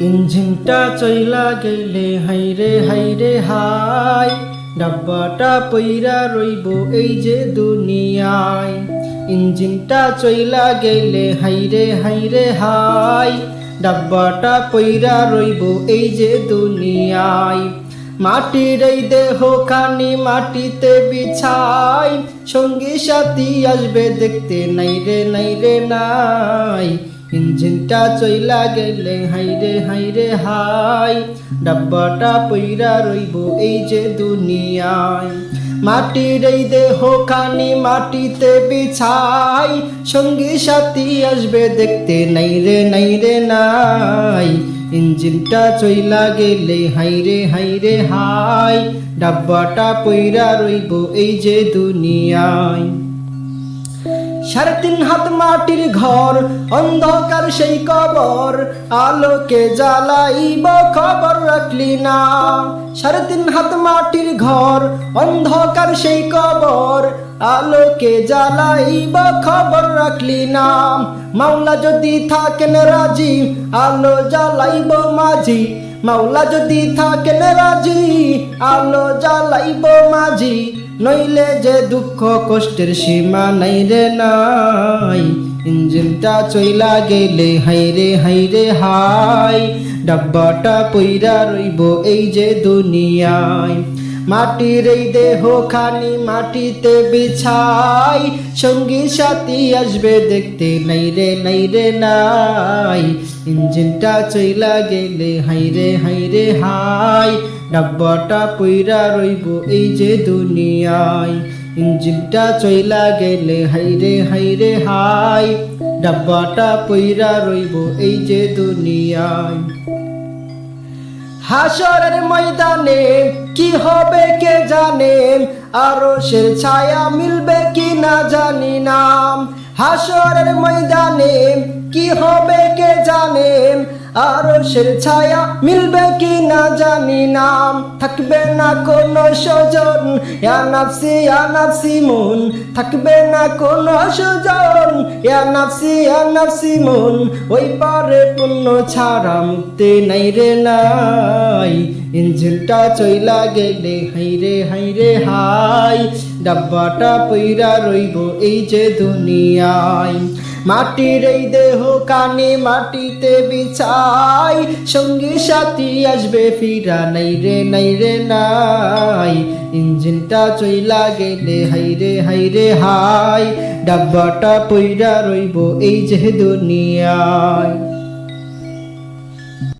ইঞ্জিনটা চইলা গেলে হাইরে হাইরে, হাই। ডাব্বাটা পইরা রইব এই যে দুনিয়ায়। ইঞ্জিনটা চইলা গেলে হাইরে হাইরে, হাই। ডাব্বাটা পইরা রইব এই যে দুনিয়ায়। মাটির এই দেহ খানি মাটিতে বিছাই। সঙ্গী সাথী আসবে দেখতে, নাই রে নাই রে, নাই। ইঞ্জিনটা চইলা গেলে, হাইরে হাইরে, হাই। ডাব্বাটা পইরা রইব এই যে দুনিয়ায়। মাটির এই দেহ খানি মাটিতে বিছাই। সঙ্গী সাথী আসবে দেখতে, নাই রে নাই রে, নাই। ইঞ্জিনটা চইলা গেলে, হাইরে হাইরে, হাই। ডাব্বাটা পইরা রইব এই যে দুনিয়ায়। সাড়ে তিন হাত মাটির ঘর, অন্ধকার সেই কবর, আলোকে জ্বালাইব খবর রাখলি না। সাড়ে তিন হাত মাটির ঘর, অন্ধকার সেই কবর, আলোকে জ্বালাইব খবর রাখলি না। মাওলা যদি থাকেন রাজি, আলো জ্বালাইব মাঝি। মাওলা যদি থাকেন রাজি, আলো জ্বালাইব মাঝি। নইলে যে দুঃখ কষ্টের সীমা নাই রে নাই। ইঞ্জিনটা চইলা গেলে হাইরে হাইরে হাই রে, হাই। ডাব্বাটা পইরা রইব এই যে দুনিয়ায়। মাটির এই দেহ খানি মাটিতে বিছাই। সঙ্গী সাথী আসবে দেখতে নাই রে নাই রে, নাই। ইঞ্জিনটা চইলা গেলে হাইরে হাইরে হাই। ডাব্বাটা পইরা রইব এই যে দুনিয়ায়। ইঞ্জিনটা চইলা গেলে হাইরে হাইরে হাই। ডাব্বাটা পইরা রইব এই যে দুনিয়ায়। হাসরের ময়দানে কি হবে কে জানে? আরও সে ছায়া মিলবে কি না জানি না। হাসরের ময়দানে কি হবে কে জানে? আরও সে ছায়া মিলবে কি না জানি নাম। থাকবে না কোনো স্বজন ইয়া নাফসি ইয়া নাফসি মন। থাকবে না কোনো স্বজন ইয়া নাফসি ইয়া নাফসি মন। ওই পারে পুণ্য ছাড়া মুক্তি নাই রে নাই। ইঞ্জিনটা চইলা গেলে হাইরে হাইরে হাই। ডাব্বাটা পইরা রইব এই যে দুনিয়ায়। মাটির এই দেহ কানে মাটিতে বিছাই। সঙ্গী সাথী আসবে, ফিরা নাই রে নাই রে, নাই। ইঞ্জিনটা চইলা গেলে, হাই রে, হাই ডাব্বাটা পইরা রইব এই যে দুনিয়ায়।